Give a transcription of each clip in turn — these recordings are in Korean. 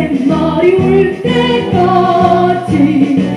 햇살이 올 때까지 흔들리지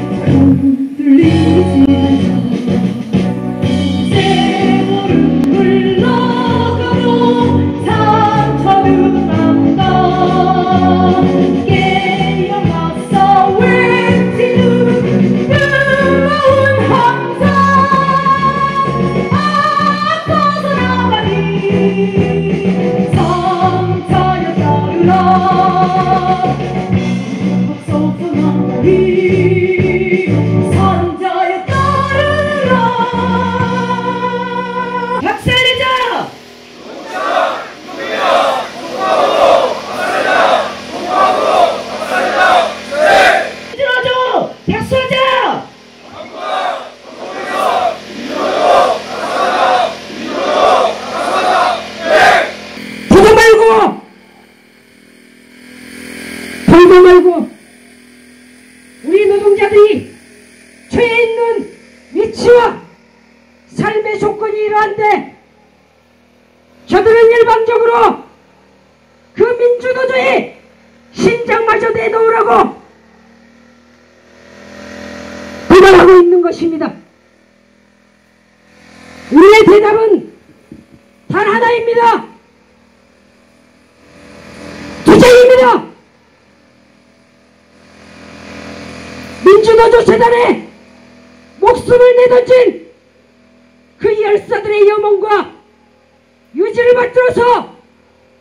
일방적으로 그 민주노조의 신장마저 내놓으라고 고발하고 있는 것입니다. 우리의 대답은 단 하나입니다. 투쟁입니다. 민주노조 재단에 목숨을 내던진 그 열사들의 염원과 유지를 받들어서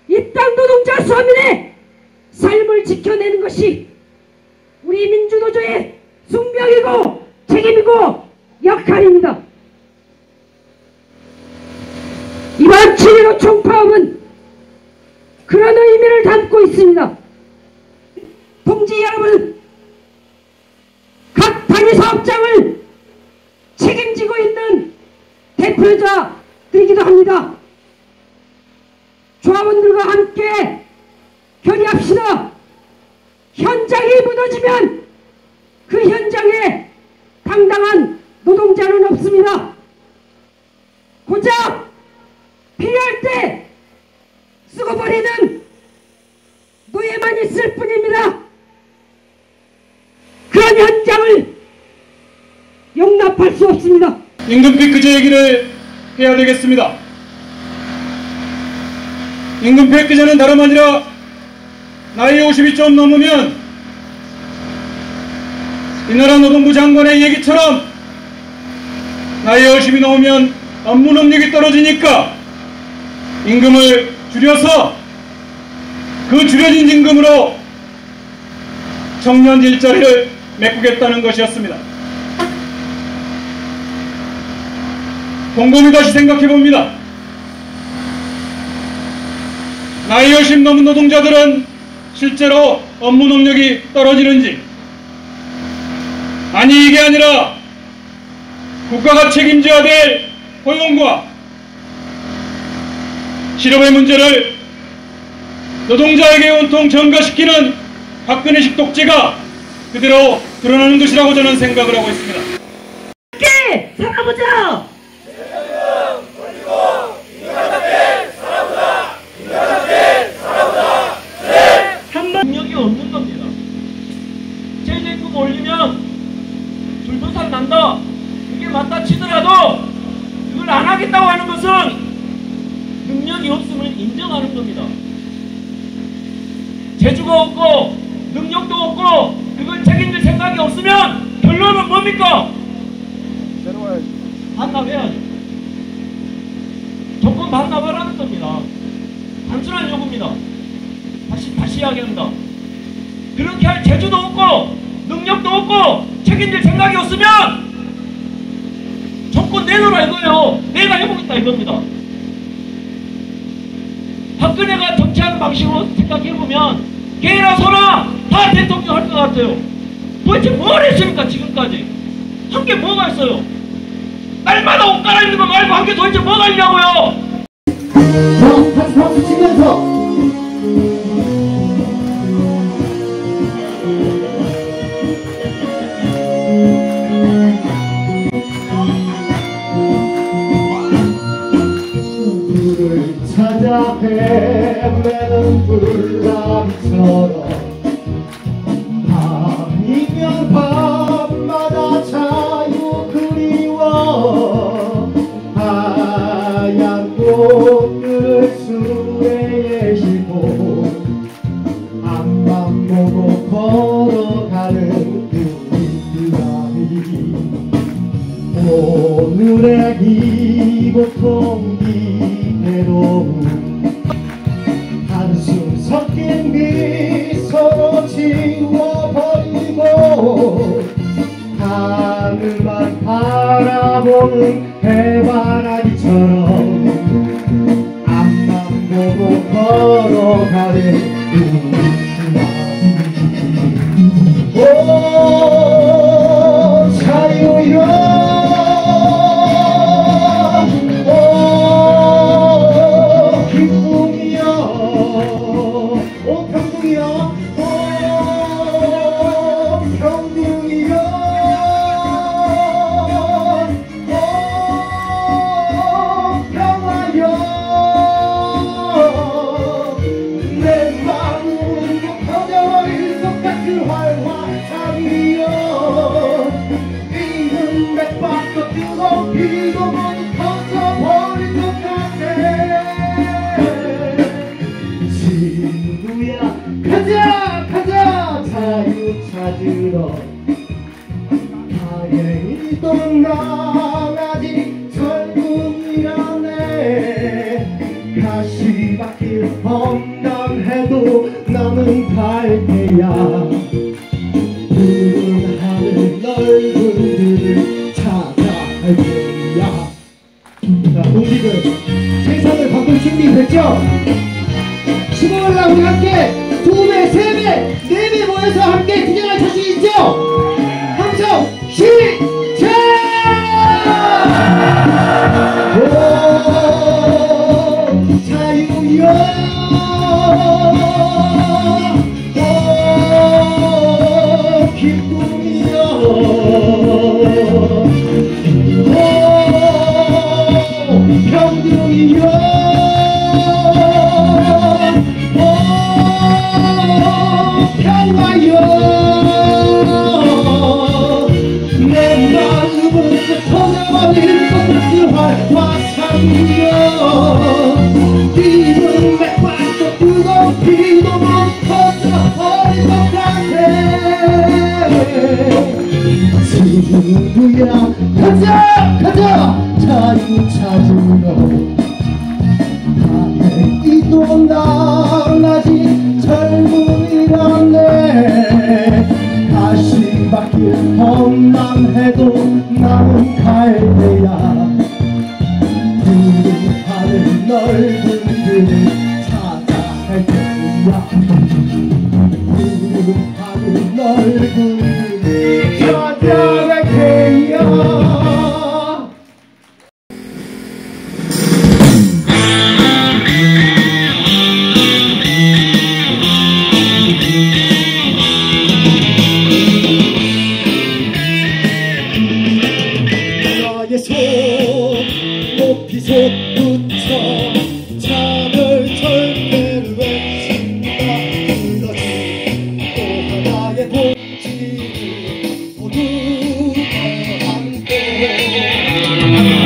이 땅 노동자 서민의 삶을 지켜내는 것이 우리 민주노조의 숙명이고 책임이고 역할입니다. 이번 7.15 총파업은 그런 의미를 담고 있습니다. 동지 여러분, 각 단위 사업장을 책임지고 있는 대표자들이기도 합니다. 조합원들과 함께 결의합시다. 현장이 무너지면 그 현장에 당당한 노동자는 없습니다. 고작 필요할 때 쓰고 버리는 노예만 있을 뿐입니다. 그런 현장을 용납할 수 없습니다. 임금 피크제 얘기를 해야 되겠습니다. 임금 피크제는 다름 아니라 나이 50이 좀 넘으면 이 나라 노동부 장관의 얘기처럼 나이 50이 넘으면 업무 능력이 떨어지니까 임금을 줄여서 그 줄여진 임금으로 청년 일자리를 메꾸겠다는 것이었습니다. 곰곰이 다시 생각해 봅니다. 나이 50 넘은 노동자들은 실제로 업무 능력이 떨어지는지 아니 이게 아니라 국가가 책임져야 될 고용과 실업의 문제를 노동자에게 온통 전가시키는 박근혜식 독재가 그대로 드러나는 것이라고 저는 생각을 하고 있습니다. 함께 살아보자 능력이 없는 겁니다. 최저임금 올리면 난다. 그게 맞다 치더라도 그걸 안 하겠다고 하는 것은 능력이 없음을 인정하는 겁니다. 재주가 없고 능력도 없고 그걸 책임질 생각이 없으면 결론은 뭡니까? 반납해야죠. 조건 반납하라는 겁니다. 단순한 요구입니다. 다시 다시 이야기합니다. 그렇게 할 재주도 없고 능력도 없고 책임질 생각이 없으면 조건 내놓으라 이거예요. 내가 해보겠다 이겁니다. 박근혜가 정치하는 방식으로 생각해보면 개나 소나 다 대통령 할 것 같아요. 도대체 뭘 했습니까 지금까지? 한 게 뭐가 있어요? 날마다 옷 갈아입는 거 말고 한 게 도대체 뭐가 있냐고요? 자, 다시 박수 치면서 오늘의 이 고통 이 괴로움 한숨 섞인 미소로 지워버리고 하늘만 바라보는 해바라기처럼 가자 자유 찾으러 당연히 떠나 You're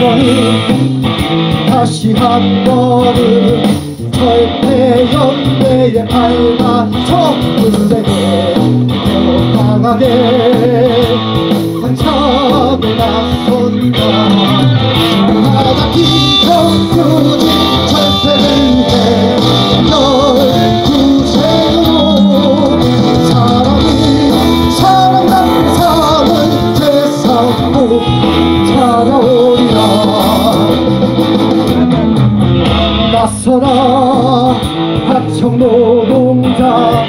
번 다시 한 번은 절대 연대에 밟아서 군대에 강하게 한참에 나선다. 바닥이 더 굳이 절대 나서라. 하청 노동자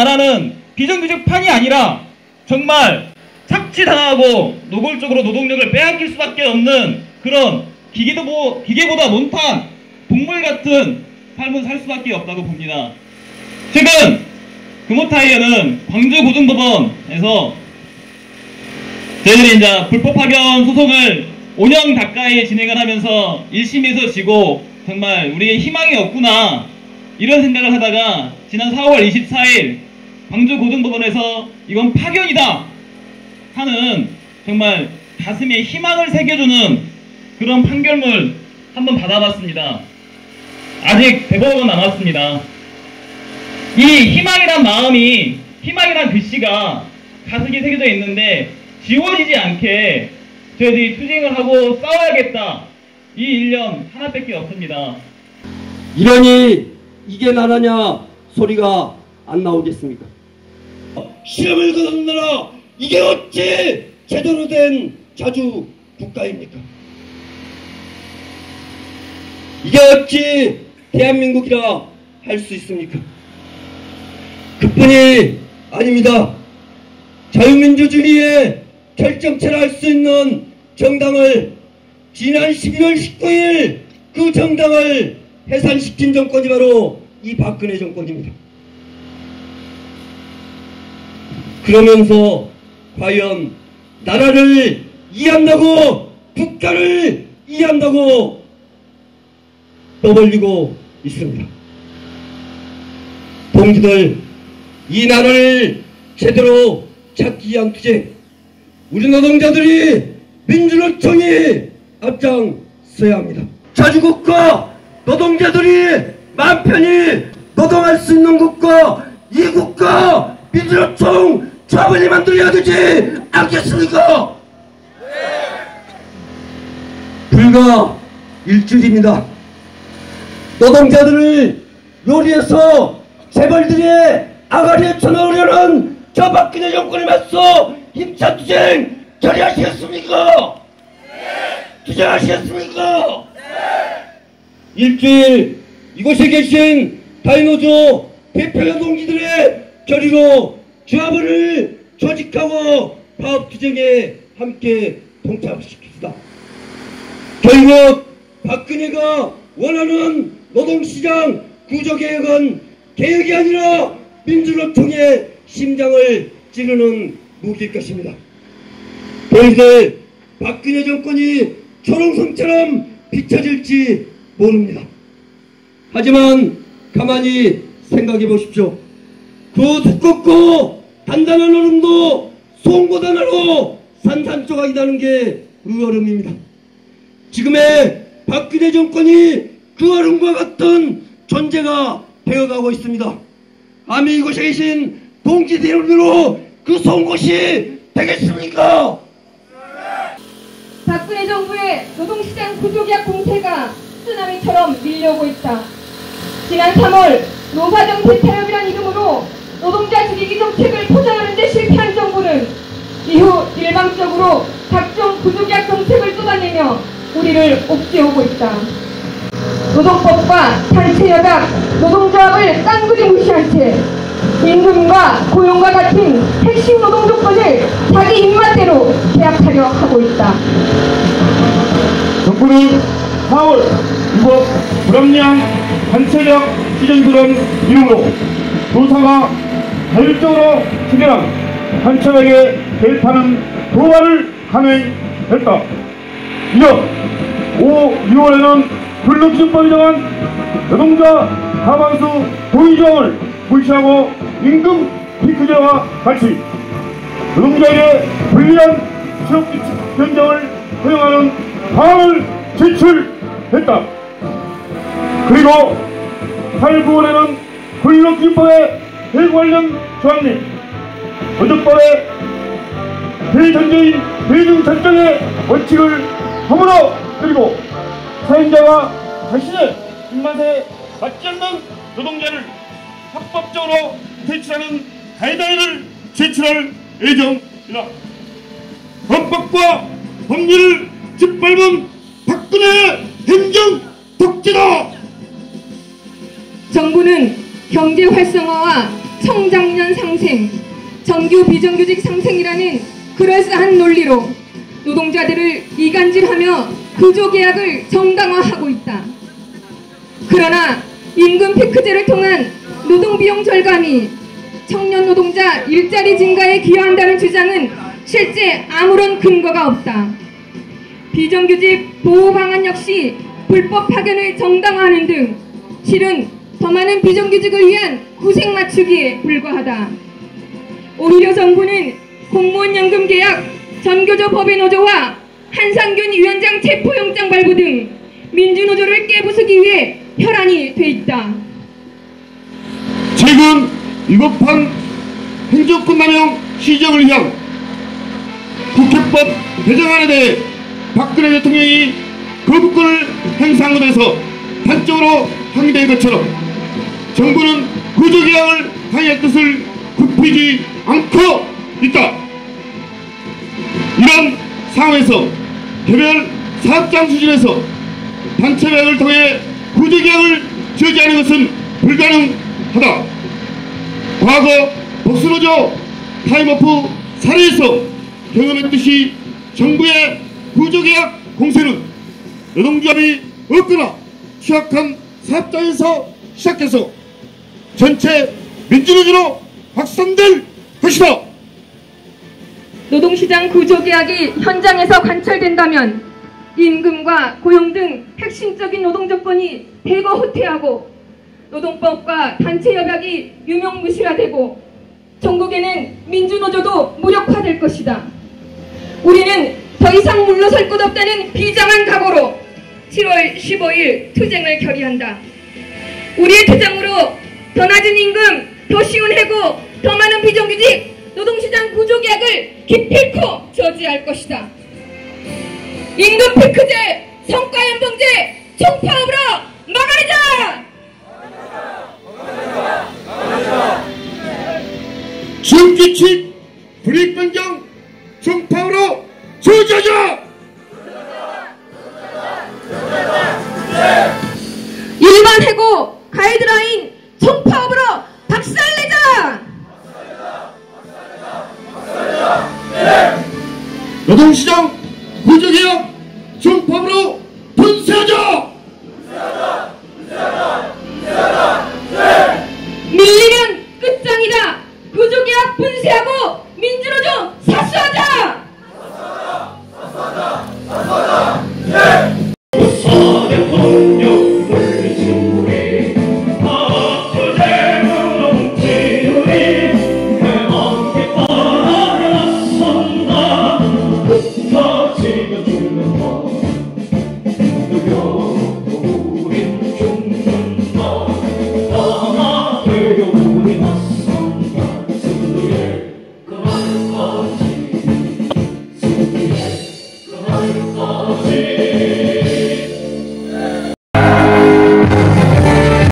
나라는 비정규직판이 아니라 정말 착취당하고 노골적으로 노동력을 빼앗길 수밖에 없는 그런 기계도 뭐, 기계보다 못한 동물 같은 삶을 살 수밖에 없다고 봅니다. 최근 금호타이어는 광주고등법원에서 저희들이 이제 불법 파견 소송을 5년 가까이 진행을 하면서 1심에서 지고 정말 우리의 희망이 없구나 이런 생각을 하다가 지난 4월 24일 광주고등법원에서 이건 파견이다 하는 정말 가슴에 희망을 새겨주는 그런 판결문 한번 받아봤습니다. 아직 대법원 남았습니다. 이 희망이란 마음이 희망이란 글씨가 가슴에 새겨져 있는데 지워지지 않게 저희들이 투쟁을 하고 싸워야겠다. 이 일념 하나밖에 없습니다. 이러니 이게 나라냐 소리가 안 나오겠습니까? 시험을 거둔느라 이게 어찌 제대로 된 자주 국가입니까? 이게 어찌 대한민국이라 할 수 있습니까? 그뿐이 아닙니다. 자유민주주의의 결정체를 할수 있는 정당을 지난 12월 19일 그 정당을 해산시킨 정권이 바로 이 박근혜 정권입니다. 그러면서 과연 나라를 이해한다고 국가를 이해한다고 떠벌리고 있습니다. 동지들 이 나라를 제대로 찾기 위한 투쟁 우리 노동자들이 민주노총이 앞장서야 합니다. 자주국가 노동자들이 마음 편히 노동할 수 있는 국가 이 국가 민주노총 차원이 만들어야 되지 않겠습니까? 불과 일주일입니다. 노동자들을 요리해서 재벌들의 아가리에 쳐넣으려는 저 박근혜 정권에 맞서 힘찬 투쟁 결의하시겠습니까? 투쟁하시겠습니까? 일주일 이곳에 계신 다이노조 대표 동지들의 결의로 조합원을 조직하고 파업투쟁에 함께 동참시킵시다. 결국 박근혜가 원하는 노동시장 구조개혁은 개혁이 아니라 민주노총의 심장을 찌르는 무기일 것입니다. 동시에 박근혜 정권이 초롱성처럼 비춰질지 모릅니다. 하지만 가만히 생각해 보십시오. 그 두껍고 단단한 얼음도 송고단으로 산산조각이라는 게 그 얼음입니다. 지금의 박근혜 정권이 그 얼음과 같은 존재가 되어가고 있습니다. 감히 이곳에 계신 동지들으로 그 송곳이 되겠습니까? 박근혜 정부의 노동시장 구조개혁 공세가 쓰나미처럼 밀려오고 있다. 지난 3월 노사정 대타협이란 이름으로 노동자 죽이기 정책을 포장하는 데 실패한 정부는 이후 일방적으로 각종 구조개혁 정책을 쏟아내며 우리를 옥죄오고 있다. 노동법과 단체협약, 노동조합을 깡그리 무시한 채 임금과 고용과 같은 핵심 노동 조건을 자기 입맛대로 계약하려 하고 있다. 정부는 4월 위법 불합리한 단체적 시정 들은 이유로 노사가 자율적으로 체결한 단체에게 개입하는 도발을 감행했다. 이어 5, 6월에는 근로기준법이 정한 노동자 과반수 동의조항을 무시하고 임금 피크제와 같이 노동자에게 불리한 취업 변경을 허용하는 방안을 제출했다. 그리고 8, 9월에는 근로기준법의 해고 관련 조항 및 노조법의 대전제인 대중 절정의 원칙을 허물어 그리고 사용자와 자신의 입맛에 맞지 않는 노동자를 합법적으로 퇴출하는 가이드라인을 제출할 예정이다. 헌법과 법률을 짓밟은 박근혜 행정 독재다. 정부는 경제 활성화와 청장년 상생, 정규 비정규직 상생이라는 그럴싸한 논리로 노동자들을 이간질하며 구조계약을 정당화하고 있다. 그러나 임금 피크제를 통한 노동비용 절감이 청년 노동자 일자리 증가에 기여한다는 주장은 실제 아무런 근거가 없다. 비정규직 보호 방안 역시 불법 파견을 정당화하는 등 실은 더 많은 비정규직을 위한 구색 맞추기에 불과하다. 오히려 정부는 공무원 연금 계약, 전교조 법인노조와 한상균 위원장 체포영장 발부 등 민주노조를 깨부수기 위해 혈안이 돼 있다. 최근 위법한 행정권 남용 시정을 위한 국회법 개정안에 대해 박근혜 대통령이 거부권을 행사한 것에서 단적으로 확인된 것처럼 정부는 구조개혁을 강요할 뜻을 굽히지 않고 있다. 이런 상황에서 개별 사업장 수준에서 단체 계약을 통해 구조개혁을 저지하는 것은 불가능하다. 과거 복수노조 타임오프 사례에서 경험했듯이 정부의 구조계약 공세는 노동조합이 없거나 취약한 사업장에서 시작해서 전체 민주노조로 확산될 것이다. 노동시장 구조계약이 현장에서 관철된다면 임금과 고용 등 핵심적인 노동 조건이 대거 후퇴하고 노동법과 단체협약이 유명무실화되고 전국에는 민주노조도 무력화될 것이다. 우리는 더 이상 물러설 곳 없다는 비장한 각오로 7월 15일 투쟁을 결의한다. 우리의 투쟁으로 더 낮은 임금, 더 쉬운 해고, 더 많은 비정규직, 노동시장 구조계약을 기필코 저지할 것이다. 임금 피크제, 성과연봉제, 총파업으로 막아내자! 지역규칙 불이익변경 총파로 저지 노